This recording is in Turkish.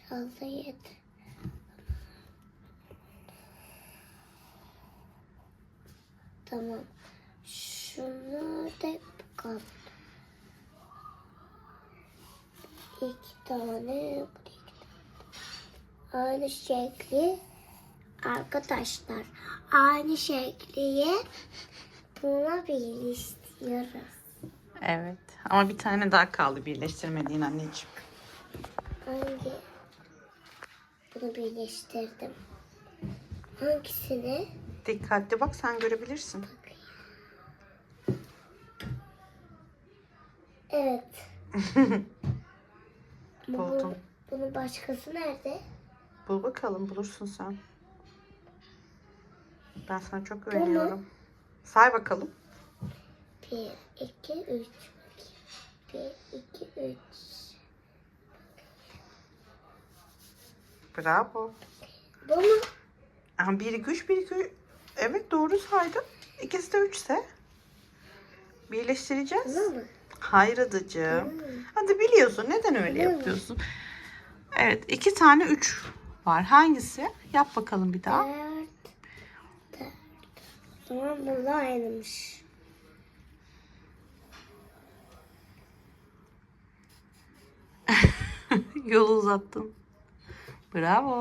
fazla yedi. Tamam. Şunu da bakalım. İki tane. Aynı şekli arkadaşlar. Aynı şekliyi buna birleştiriyoruz. Evet. Ama bir tane daha kaldı birleştirmediğin anneciğim. Hangi? Bunu birleştirdim. Hangisini? Dikkatli bak sen görebilirsin. Evet. Buldum. Bunun başkası nerede? Bul bakalım bulursun sen. Ben sana çok güveniyorum. Say bakalım. 1, 2, 3, Bravo. Bu mu? Aha, 1 2 3 1 2 3. Evet doğru saydın. İkisi de 3 ise. Birleştireceğiz. Bu mu? Hayır adacığım. Hmm. Hadi biliyorsun. Neden öyle Değil mi? yapıyorsun? Evet. iki tane 3 var. Hangisi? Yap bakalım bir daha. Dört. Dört. O zaman bunlar aynıymış. Yol uzattın. Bravo.